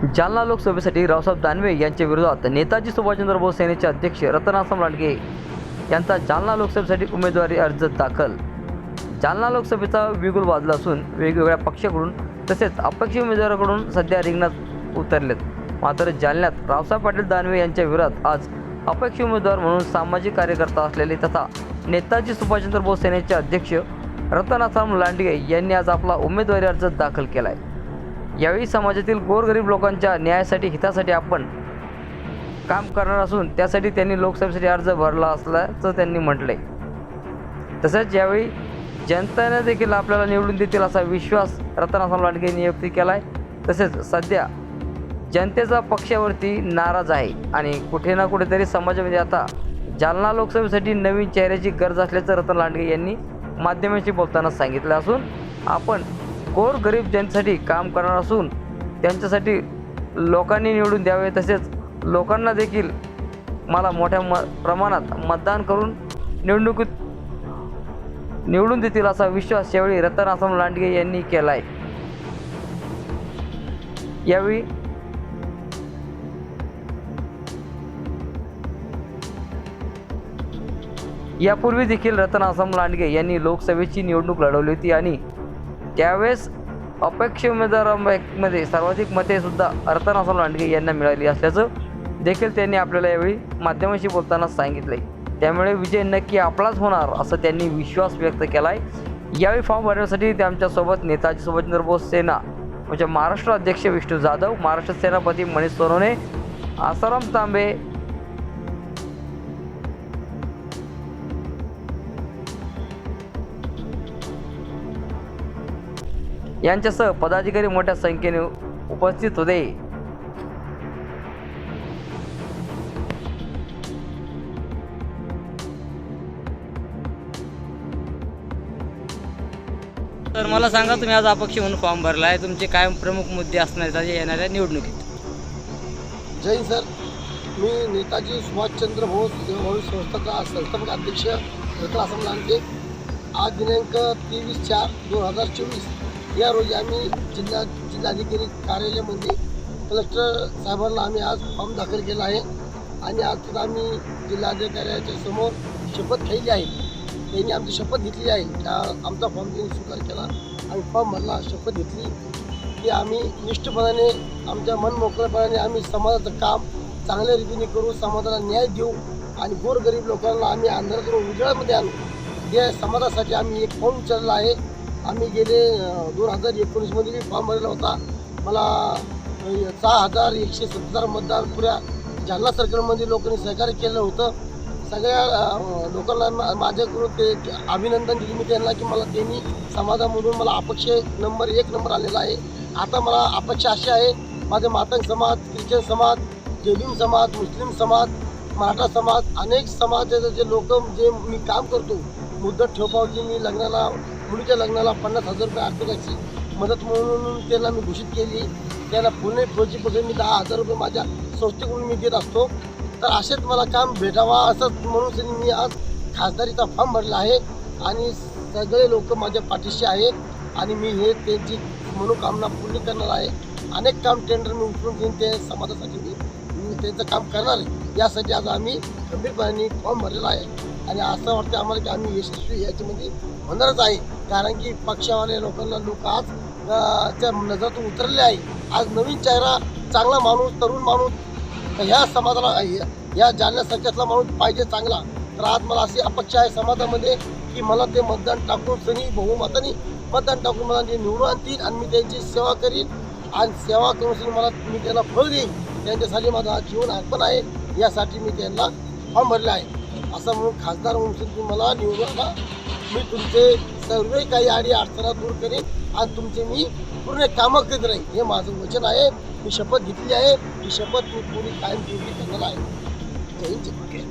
जालना लोकसभेसाठी रावसाहेब दानवे यांच्या विरोधात नेताजी सुभाषचंद्र बोस सेनेचे अध्यक्ष रतनासम लांडगे यांचा जालना लोकसभेसाठी उमेदवारी अर्ज दाखल. जालना लोकसभेचा विगुल वाजला असून वेगवेगळ्या पक्षाकडून तसेच अपक्ष उमेदवाराकडून सध्या रिंगणात उतरलेत. मात्र जालन्यात रावसाहेब पाटील दानवे यांच्या विरोधात आज अपक्ष उमेदवार म्हणून सामाजिक कार्यकर्ता असलेले तथा नेताजी सुभाषचंद्र बोस सेनेचे अध्यक्ष रतनासाम लांडगे यांनी आज आपला उमेदवारी अर्ज दाखल केला आहे यावेळी समाजातील गोरगरीब लोकांच्या न्यायासाठी हितासाठी आपण काम करणार असून त्यासाठी त्यांनी लोकसभेसाठी अर्ज भरला असल्याचं त्यांनी म्हटलंय. तसेच यावेळी जनतेने देखील आपल्याला निवडून देतील असा विश्वास रतनासाम लांडगे यांनी व्यक्त केला आहे तसेच सध्या जनतेचा पक्षावरती नाराज आहे आणि कुठे ना कुठेतरी समाजामध्ये आता जालना लोकसभेसाठी नवीन चेहऱ्याची गरज असल्याचं रतन लांडगे यांनी माध्यमांशी बोलताना सांगितलं असून आपण गोर गरीब जनतेसाठी काम करणार असून त्यांच्यासाठी लोकांनी निवडून द्यावे तसेच लोकांना देखील मला मोठ्या म प्रमाणात मतदान करून निवडणुकीत निवडून देतील असा विश्वास यावेळी रतन आसम लांडगे यांनी केला आहे यावेळी यापूर्वी देखील रतन आसम लांडगे यांनी लोकसभेची निवडणूक लढवली होती आणि त्यावेळेस अपेक्ष उमेदवारांमध्ये सर्वाधिक मते सुद्धा रतन लांडगे यांना मिळाली असल्याचं देखील त्यांनी आपल्याला यावेळी माध्यमांशी बोलताना सांगितले त्यामुळे विजय नक्की आपलाच होणार असं त्यांनी विश्वास व्यक्त केला आहे यावेळी फॉर्म भरण्यासाठी त्यांच्यासोबत नेताजी सुभाषचंद्र बोस सेना म्हणजे महाराष्ट्र अध्यक्ष विष्णू जाधव महाराष्ट्र सेनापती मनीष सोनवणे आसाराम तांबे यांच्यासह पदाधिकारी मोठ्या संख्येने उपस्थित होते. तर मला सांगा तुम्ही आज अपक्ष म्हणून फॉर्म भरला आहे तुमचे काय प्रमुख मुद्दे असणार आहेत येणाऱ्या निवडणुकीत? जय सर. मी नेताजी सुभाषचंद्र बोस सेवाभावी संस्थाचा संस्थापक अध्यक्ष रतन आसम लांडगे आज दिनांक तेवीस चार दोन हजार चोवीस या रोजी आम्ही जिल्हा जिल्हाधिकारी कार्यालयामध्ये कलेक्टर साहेबांना आम्ही आज फॉर्म दाखल केला आहे. आणि आज तिथं आम्ही जिल्हाधिकाऱ्याच्या समोर शपथ घेतली आहे. त्यांनी आमची शपथ घेतली आहे. त्या आमचा फॉर्म त्यांनी स्वीकार केला आणि फॉर्म भरला शपथ घेतली. की आम्ही निष्ठपणाने आमच्या मनमोकळेपणाने आम्ही समाजाचं काम चांगल्या रीतीने करू समाजाला न्याय देऊ आणि गोरगरीब लोकांना आम्ही अंधारातून उजळ्यामध्ये आणू. या समाजासाठी आम्ही एक फॉर्म उचलला आहे. आम्ही गेले दोन हजार एकोणीसमध्ये मी फॉर्म भरला होता. मला सहा हजार एकशे सत्तर मतदार पुऱ्या जालना सर्कलमध्ये लोकांनी सहकार्य केलं होतं. सगळ्या लोकांना मा- माझ्याकडून ते अभिनंदन दिले मी त्यांना की मला त्यांनी समाजामधून मला अपक्ष नंबर एक नंबर आलेला आहे. आता मला अपक्ष असे आहे. माझे मातंग समाज ख्रिश्चन समाज जैन समाज मुस्लिम समाज मराठा समाज अनेक समाजाचे जे लोक जे मी काम करतो मुद्दत ठेवपावची मी लग्नाला मुलीच्या लग्नाला पन्नास हजार रुपये आर्थिकाची मदत म्हणून त्यांना मी घोषित केली. त्यांना पुणे प्रोजेक्टमध्ये मी दहा हजार रुपये माझ्या संस्थेकडून मी देत असतो. तर असेच मला काम भेटावा असं म्हणून त्यांनी मी आज खासदारीचा फॉर्म भरला आहे आणि सगळे लोक माझ्या पाठीशी आहेत आणि मी हे त्यांची मनोकामना पूर्ण करणार आहे. अनेक काम टेंडर मी उचलून घेऊन ते समाजासाठी मी मी त्यांचं काम करणार आहे. यासाठी आज आम्ही गंभीरपणे फॉर्म भरलेला आहे. आणि असं वाटतं आम्हाला की आम्ही यशस्वी याच्यामध्ये होणारच आहे. कारण की पक्षावाले लोकांना लोक आज त्या नजरातून उतरले आहे. आज नवीन चेहरा चांगला माणूस तरुण माणूस ह्या समाजाला ह्या- या जालन्यासारख्यातला माणूस पाहिजे चांगला. तर आज मला अशी अपेक्षा आहे समाजामध्ये की मला ते मतदान टाकून सनी बहुमताने मतदान टाकून मला ते निवडून आणतील आणि मी त्यांची सेवा करीन. आणि सेवा करून सनी मला मी त्यांना फळ देईन. त्यांच्यासाठी माझा जीवन अर्पण आहे. यासाठी मी त्यांना फॉर्म भरले आहे. असं म्हणून खासदार म्हणून तुम्ही मला निवडून आणा. मी तुमचे सर्व काही आडी अडचणा दूर करेन आणि तुमचे मी पूर्ण कामं करीत राहीन. हे माझं वचन आहे. मी शपथ घेतली आहे. ही शपथ मी पूर्ण कायम पूर्वी करणार आहे जय हिंद. जय